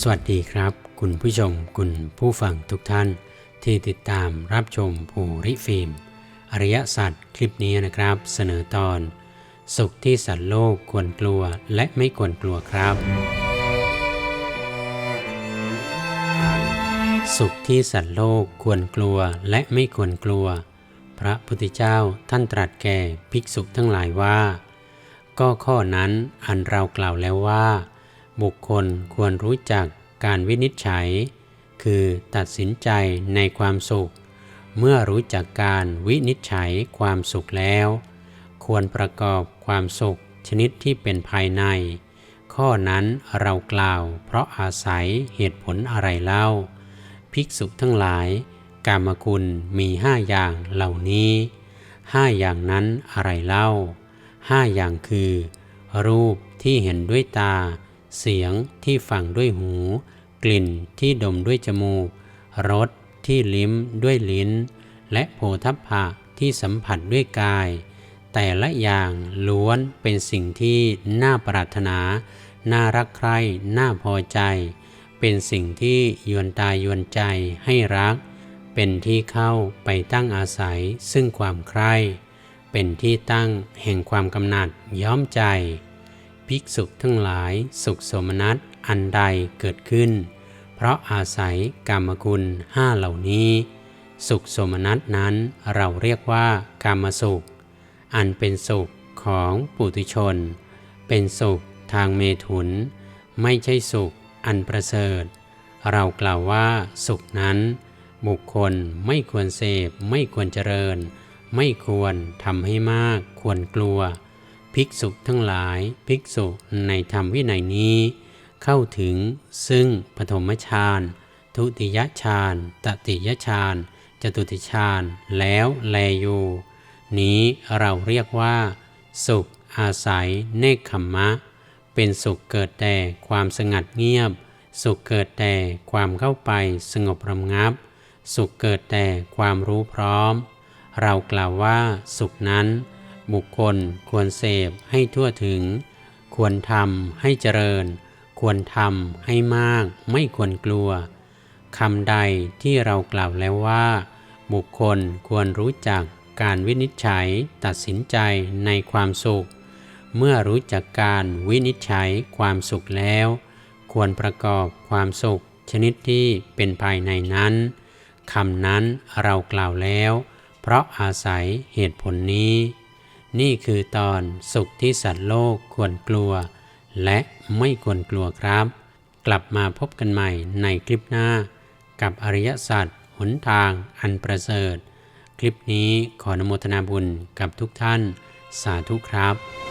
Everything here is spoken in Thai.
สวัสดีครับ คุณผู้ชมคุณผู้ฟังทุกท่าน ที่ติดตามรับชมภูริฟิล์ม อริยสัจคลิปนี้นะครับ เสนอตอน สุขที่สัตว์โลกควรกลัวและไม่ควรกลัวครับ สุขที่สัตว์โลกควรกลัวและไม่ควรกลัว พระพุทธเจ้าท่านตรัสแก่ภิกษุทั้งหลายว่า ก็ข้อนั้นอันเรากล่าวแล้วว่า บุคคลควรรู้จักการวินิจฉัย คือตัดสินใจในความสุข เมื่อรู้จักการวินิจฉัยความสุขแล้ว ควรประกอบความสุขชนิดที่เป็นภายใน ข้อนั้นเรากล่าวเพราะอาศัยเหตุผลอะไรเล่า ภิกษุทั้งหลาย กามคุณมีห้าอย่างเหล่านี้ห้าอย่างนั้นอะไรเล่าห้าอย่างคือ รูปที่เห็นด้วยตา เสียงที่ฟังด้วยหู กลิ่นที่ดมด้วยจมูก รสที่ลิ้มด้วยลิ้น และโผฏฐัพพะที่สัมผัสด้วยกาย แต่ละอย่างล้วนเป็นสิ่งที่น่าปรารถนา น่ารักใคร่ น่าพอใจ เป็นสิ่งที่ยวนตายยวนใจให้รัก เป็นที่เข้าไปตั้งอาศัยซึ่งความใคร่ เป็นที่ตั้งแห่งความกำหนัดย้อมใจ ภิกษุทั้งหลายสุขสมนัตอันใดเกิดขึ้น เพราะอาศัยกรรมคุณห้าเหล่านี้ สุขสมนัตนั้นเราเรียกว่ากรรมสุข อันเป็นสุขของปุถุชน เป็นสุขทางเมถุน ไม่ใช่สุขอันประเสริฐ เรากล่าวว่าสุขนั้น บุคคลไม่ควรเสพไม่ควรเจริญ ไม่ควรทำให้มากควรกลัว ภิกษุทั้งหลาย ภิกษุในธรรมวินัยนี้ เข้าถึงซึ่งปฐมฌานทุติยฌานตติยฌานจตุติฌานแล้วแลอยู่นี้เราเรียกว่า สุขอาศัยเนคขมมะ เป็นสุขเกิดแต่ความสงัดเงียบ สุขเกิดแต่ความเข้าไปสงบรำงับ สุขเกิดแต่ความรู้พร้อม เรากล่าวว่าสุขนั้น บุคคลควรเสพให้ทั่วถึง ควรทำให้เจริญ ควรทำให้มาก ไม่ควรกลัวคำใดที่เรากล่าวแล้วว่า บุคคลควรรู้จักการวินิจฉัยตัดสินใจในความสุข เมื่อรู้จักการวินิจฉัยความสุขแล้ว ควรประกอบความสุข ชนิดที่เป็นภายในนั้นคำนั้นเรากล่าวแล้ว เพราะอาศัยเหตุผลนี้ นี่คือตอนสุขที่สัตว์โลกควรกลัว และไม่ควรกลัวครับ กลับมาพบกันใหม่ในคลิปหน้า กับอริยสัจหนทางอันประเสริฐ คลิปนี้ขออนุโมทนาบุญกับทุกท่าน สาธุครับ